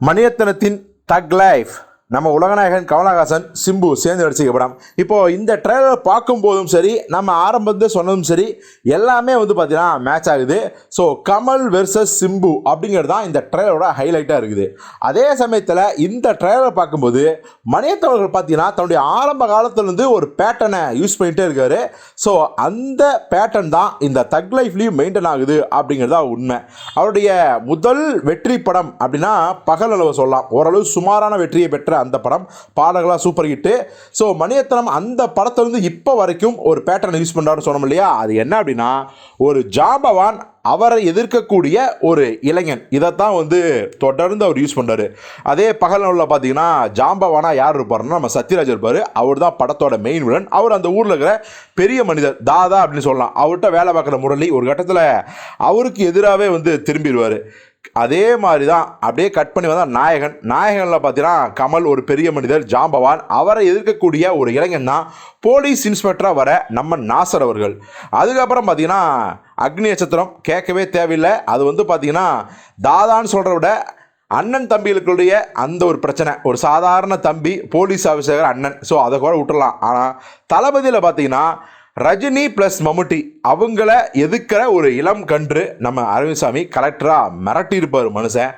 மணியத்தனத்தின் தக் லைஃப் நம்ம உலகநாயகன் கமலஹாசன் சிம்பு சேர்ந்து நடிச்சிக்க படம். இப்போது இந்த ட்ரெய்லர் பார்க்கும்போதும் சரி நம்ம ஆரம்பத்தில் சொன்னதும் சரி எல்லாமே வந்து பார்த்தீங்கன்னா மேட்ச் ஆகுது. ஸோ கமல் வெர்சஸ் சிம்பு அப்படிங்கிறது தான் இந்த ட்ரெய்லரோட ஹைலைட்டாக இருக்குது. அதே சமயத்தில் இந்த ட்ரெய்லர் பார்க்கும்போது மணியத்தவர்கள் பார்த்தீங்கன்னா தன்னுடைய ஆரம்ப காலத்துலேருந்து ஒரு பேட்டனை யூஸ் பண்ணிகிட்டே இருக்காரு. ஸோ அந்த பேட்டர்ன் தான் இந்த தக் லைஃப்லேயும் மெயின்டைன் ஆகுது அப்படிங்கிறது தான் உண்மை. அவருடைய முதல் வெற்றி படம் அப்படின்னா பகல் அளவு சொல்லலாம். ஓரளவு சுமாரான வெற்றியை பெற்ற அந்த படம் பாடல்களாக சூப்பர் ஹிட்டு ஸோ மணியத்தனம் அந்த படத்துலேருந்து இப்போ வரைக்கும் ஒரு பேட்டர்ன் யூஸ் பண்ணுறாருன்னு சொன்னோம் இல்லையா? அது என்ன அப்படின்னா ஒரு ஜாம்பவான் அவரை எதிர்க்கக்கூடிய ஒரு இளைஞன். இதைத்தான் வந்து தொடர்ந்து அவர் யூஸ் பண்ணுறாரு அதே பகல் நாளில் பார்த்தீங்கன்னா ஜாம்பவானா யார் இருப்பாருன்னா நம்ம சத்யராஜ் இருப்பார். அவர் தான் படத்தோட மெயின் வில்லன் அவர் அந்த ஊரில் இருக்கிற பெரிய மனிதர் தாதா அப்படின்னு சொல்லலாம். அவர்கிட்ட வேலை பார்க்குற முரளி ஒரு கட்டத்தில் அவருக்கு எதிராகவே வந்து திரும்பிடுவார். அதே மாதிரி தான் அப்படியே கட் பண்ணி வந்தால் நாயகன். நாயகனில் பார்த்தீங்கன்னா கமல் ஒரு பெரிய மனிதர் ஜாம்பவான் அவரை எதிர்க்கக்கூடிய ஒரு இளைஞன் தான் போலீஸ் இன்ஸ்பெக்டராக வர நம்ம நாசர் அவர்கள். அதுக்கப்புறம் பார்த்தீங்கன்னா அக்னி நட்சத்திரம் கேட்கவே தேவையில்லை. அது வந்து பார்த்தீங்கன்னா தாதான்னு சொல்கிறத விட அண்ணன் தம்பிகளுக்குடைய அந்த ஒரு பிரச்சனை. ஒரு சாதாரண தம்பி போலீஸ் ஆஃபீஸர் அண்ணன். ஸோ அதை கூட விட்டுடலாம் ஆனால் தளபதியில் பார்த்தீங்கன்னா ரஜினி ப்ளஸ் மம்முட்டி அவங்கள எதுக்கிற ஒரு இளம் கன்று நம்ம அரவிந்த்சாமி கலெக்டராக மிரட்டியிருப்பார் மனுஷன்.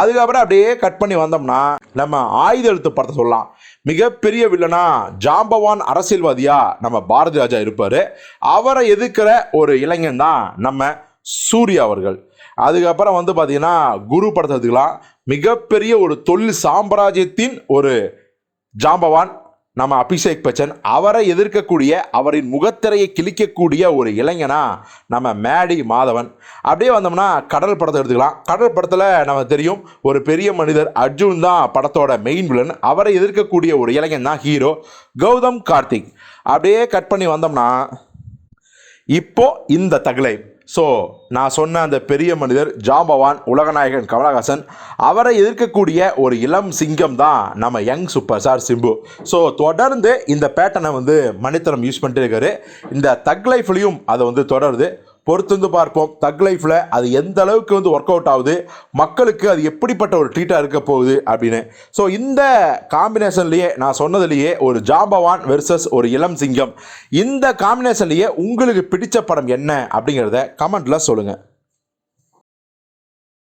அதுக்கப்புறம் அப்படியே கட் பண்ணி வந்தோம்னா நம்ம ஆயுத எழுத்து படத்தை சொல்லலாம். மிகப்பெரிய வில்லனா ஜாம்பவான் அரசியல்வாதியா நம்ம பாரதி ராஜா இருப்பார். அவரை எதிர்க்கிற ஒரு இளைஞன் தான் நம்ம சூர்யா அவர்கள். அதுக்கப்புறம் வந்து பார்த்தீங்கன்னா குரு படத்தை எடுத்துக்கலாம். மிகப்பெரிய ஒரு தொழில் சாம்ராஜ்யத்தின் ஒரு ஜாம்பவான் நம்ம அபிஷேக் பச்சன் அவரை எதிர்க்கக்கூடிய அவரின் முகத்திரையை கிழிக்கக்கூடிய ஒரு இளைஞனா நம்ம மேடி மாதவன். அப்படியே வந்தோம்னா கடல் படத்தை எடுத்துக்கலாம். கடல் படத்தில் நம்ம தெரியும் ஒரு பெரிய மனிதர் அர்ஜுன் தான் படத்தோட மெயின் வில்லன் அவரை எதிர்க்கக்கூடிய ஒரு இளைஞன் தான் ஹீரோ கௌதம் கார்த்திக். அப்படியே கட் பண்ணி வந்தோம்னா இப்போ இந்த தகலை. ஸோ நான் சொன்ன அந்த பெரிய மனிதர் ஜாம்பவான் உலகநாயகன் கமலஹாசன் அவரை எதிர்க்கக்கூடிய ஒரு இளம் சிங்கம் தான் நம்ம young super star Simbu. So தொடர்ந்து இந்த பேட்டனை வந்து மணித்தனம் யூஸ் பண்ணிட்டு இருக்காரு. இந்த தக் லைஃப்லையும் அதை வந்து தொடருது. பொறுத்திருந்து பார்ப்போம். தக் லைஃப்பில் அது எந்த அளவுக்கு வந்து ஒர்க் அவுட் ஆகுது? மக்களுக்கு அது எப்படிப்பட்ட ஒரு ட்ரீட்டாக இருக்க போகுது அப்படின்னு. ஸோ இந்த காம்பினேஷன்லேயே நான் சொன்னதுலேயே ஒரு ஜாம்பவான் வெர்சஸ் ஒரு இளம் சிங்கம். இந்த காம்பினேஷன்லேயே உங்களுக்கு பிடிச்ச படம் என்ன அப்படிங்கிறத கமெண்ட்டில் சொல்லுங்கள்